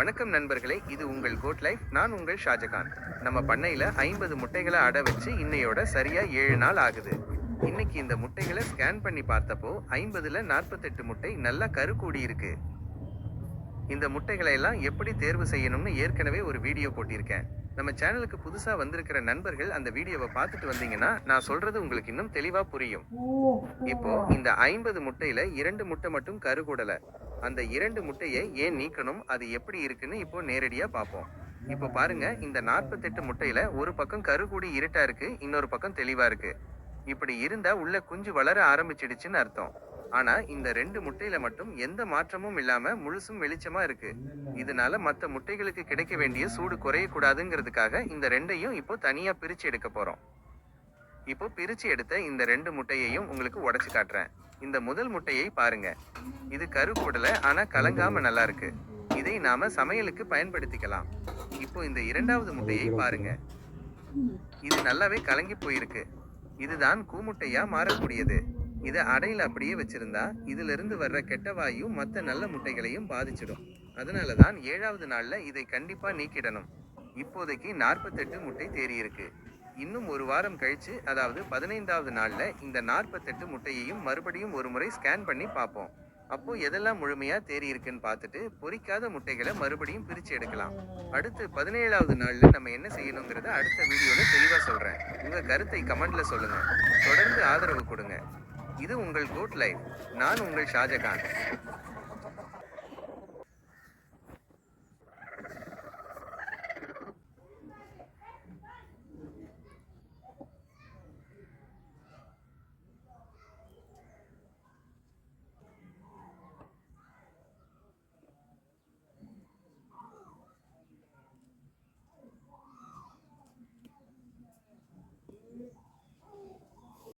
வணக்கம் நண்பர்களே இது உங்கள் கோட் லைஃப் நான் உங்கள் ஷாஜகான். நம்ம பண்ணையில் ஐம்பது முட்டைகளை அட வச்சு இன்னையோட சரியாக ஏழு நாள் ஆகுது. இன்னைக்கு இந்த முட்டைகளை ஸ்கேன் பண்ணி பார்த்தப்போ ஐம்பதில் நாற்பத்தெட்டு முட்டை நல்லா கரு கூடி இருக்கு. இந்த முட்டைகளை எல்லாம் எப்படி தேர்வு செய்யணும்னு ஏற்கனவே ஒரு வீடியோ போட்டிருக்கேன். நம்ம சேனலுக்கு புதுசா வந்திருக்கிற நண்பர்கள் அந்த வீடியோவை பார்த்துட்டு வந்தீங்கன்னா நான் சொல்றது உங்களுக்கு இன்னும் தெளிவா புரியும். இப்போ இந்த ஐம்பது முட்டையில இரண்டு முட்டை மட்டும் கருகூடல. அந்த இரண்டு முட்டையை ஏன் நீக்கணும் அது எப்படி இருக்குன்னு இப்போ நேரடியா பார்ப்போம். இப்போ பாருங்க இந்த நாற்பத்தெட்டு முட்டையில ஒரு பக்கம் கருகூடி இருட்டா இருக்கு இன்னொரு பக்கம் தெளிவா இருக்கு. இப்படி இருந்தா உள்ள குஞ்சு வளர ஆரம்பிச்சிடுச்சுன்னு அர்த்தம். ஆனா இந்த ரெண்டு முட்டையில மட்டும் எந்த மாற்றமும் இல்லாம முழுசும் வெளிச்சமா இருக்கு. இதனால மத்த முட்டைகளுக்கு கிடைக்க வேண்டிய சூடு குறையக்கூடாதுங்கிறதுக்காக இந்த ரெண்டையும் இப்போ தனியா பிரிச்சு எடுக்க போறோம். இப்போ பிரிச்சு எடுத்த இந்த ரெண்டு முட்டையையும் உங்களுக்கு உடச்சு காட்டுறேன். இந்த முதல் முட்டையை பாருங்க. இது கருக்கூடல ஆனா கலங்காம நல்லா இருக்கு. இதை நாம சமையலுக்கு பயன்படுத்திக்கலாம். இப்போ இந்த இரண்டாவது முட்டையை பாருங்க. இது நல்லாவே கலங்கி போயிருக்கு. இதுதான் கூமுட்டையா மாறக்கூடியது. இதை அடையில் அப்படியே வச்சிருந்தா இதிலிருந்து வர்ற கெட்ட வாயு மற்ற நல்ல முட்டைகளையும் பாதிச்சிடும். அதனால தான் ஏழாவது நாளில் இதை கண்டிப்பாக நீக்கிடணும். இப்போதைக்கு நாற்பத்தெட்டு முட்டை தேறியிருக்கு இன்னும் ஒரு வாரம் கழித்து அதாவது பதினைந்தாவது நாளில் இந்த நாற்பத்தெட்டு முட்டையையும் மறுபடியும் ஒரு முறை ஸ்கேன் பண்ணி பார்ப்போம். அப்போ எதெல்லாம் முழுமையாக தேறி இருக்குன்னு பார்த்துட்டு பொரிக்காத முட்டைகளை மறுபடியும் பிரித்து எடுக்கலாம். அடுத்து பதினேழாவது நாளில் நம்ம என்ன செய்யணுங்கிறத அடுத்த வீடியோவில் தெளிவாக சொல்கிறேன் உங்கள் கருத்தை கமெண்டில் சொல்லுங்கள் தொடர்ந்து ஆதரவு கொடுங்க. இது உங்கள் குட் லைஃப் நான் உங்கள் ஷாஜகான்.